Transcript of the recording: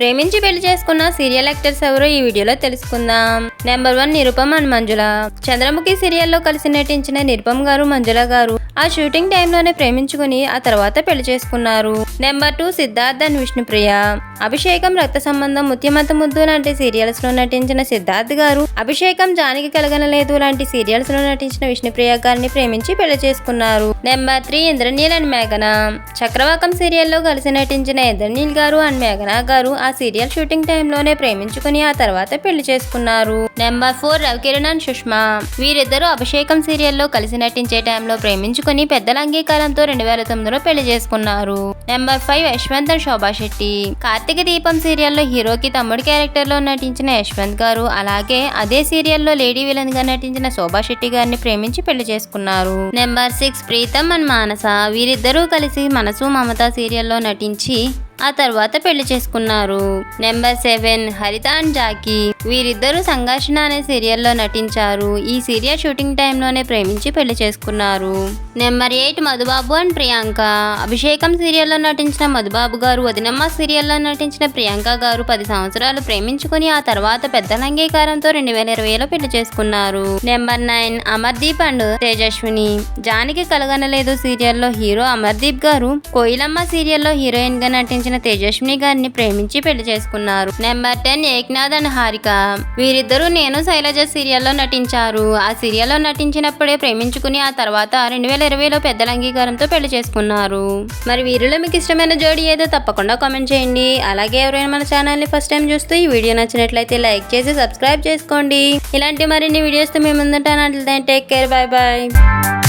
ప్రేమించి పెళ్ళి చేసుకున్న సీరియల్ యాక్టర్స్ ఎవరో ఈ వీడియోలో తెలుసుకుందాం. Number one Nirupam and Manjula. Chandramukhi సీరియల్లో కలిసి నటించిన నిరుపమ్ గారు మంజుల గారు ఆ షూటింగ్ టైంలోనే ప్రేమించుకుని ఆ తర్వాత పెళ్ళి చేసుకున్నారు. Number two Siddharth and Vishnupriya. Abhishekam Raktha Sambandham ముత్యమత ముద్దు లాంటి సీరియల్స్లో నటించిన సిద్ధార్థ్ గారు అభిషేకం జానికి కలగనలేదు లాంటి సీరియల్స్లో నటించిన విష్ణుప్రియ గారిని ప్రేమించి పెళ్ళి చేసుకున్నారు. నెంబర్ త్రీ ఇంద్రనీల్ అండ్ మేఘన. చక్రవాకం సీరియల్లో కలిసి నటించిన ఇంద్రనీల్ గారు అండ్ మేఘన గారు ఆ సీరియల్ షూటింగ్ టైంలోనే ప్రేమించుకుని ఆ తర్వాత పెళ్ళి చేసుకున్నారు. Number four Ravikiran and Sushma. వీరిద్దరూ అభిషేకం సీరియల్లో కలిసి నటించే టైంలో ప్రేమించుకుని పెద్దల అంగీకారంతో రెండు వేల తొమ్మిదిలో పెళ్ళి చేసుకున్నారు. Number five Yashwant and Shobha Shetty. Karthika Deepam సీరియల్లో హీరోకి తమ్ముడు క్యారెక్టర్లో నటించిన యశ్వంత్ గారు అలాగే అదే సీరియల్లో లేడీ విలన్గా నటించిన శోభా శెట్టి గారిని ప్రేమించి పెళ్ళి చేసుకున్నారు. Number six Preetham and Manasa. వీరిద్దరూ కలిసి మనసు మమత సీరియల్లో నటించి ఆ తర్వాత పెళ్ళి చేసుకున్నారు. Number seven Haritha and Jackie వీరిద్దరూ సంఘర్షణ అనే సీరియల్లో నటించారు. ఈ సీరియల్ షూటింగ్ టైంలోనే ప్రేమించి పెళ్ళి చేసుకున్నారు. Number eight Madhubabu and Priyanka. Abhishekam సీరియల్లో నటించిన మధుబాబు గారు వదినమ్మ సీరియల్లో నటించిన ప్రియాంక గారు పది సంవత్సరాలు ప్రేమించుకుని ఆ తర్వాత పెద్దల అంగీకారంతో రెండు వేల ఇరవైలో పెళ్ళి చేసుకున్నారు. Number nine Amardeep and Tejaswini. Janaki Kalaganaledu సీరియల్లో హీరో అమర్దీప్ గారు. కోయిలమ్మ సీరియల్లో హీరోయిన్గా నటించిన తేజస్విని గారిని ప్రేమించి పెళ్ళి చేసుకున్నారు. Number ten Eknath and Harika. వీరిద్దరూ నేను శైలజ సీరియల్లో నటించారు. ఆ సీరియల్లో నటించినప్పుడే ప్రేమించుకుని ఆ తర్వాత రెండు వేల ఇరవైలో పెద్దల అంగీకారంతో పెళ్ళి చేసుకున్నారు. మరి వీరిలో మీకు ఇష్టమైన జోడీ ఏదో తప్పకుండా కామెంట్ చేయండి. అలాగే ఎవరైనా మన ఛానల్ని ఫస్ట్ టైం చూస్తూ ఈ వీడియో నచ్చినట్లయితే లైక్ చేసి సబ్స్క్రైబ్ చేసుకోండి. ఇలాంటి మరిన్ని వీడియోస్తో మేము ముందుంటాను. అంటే టేక్ కేర్. Bye bye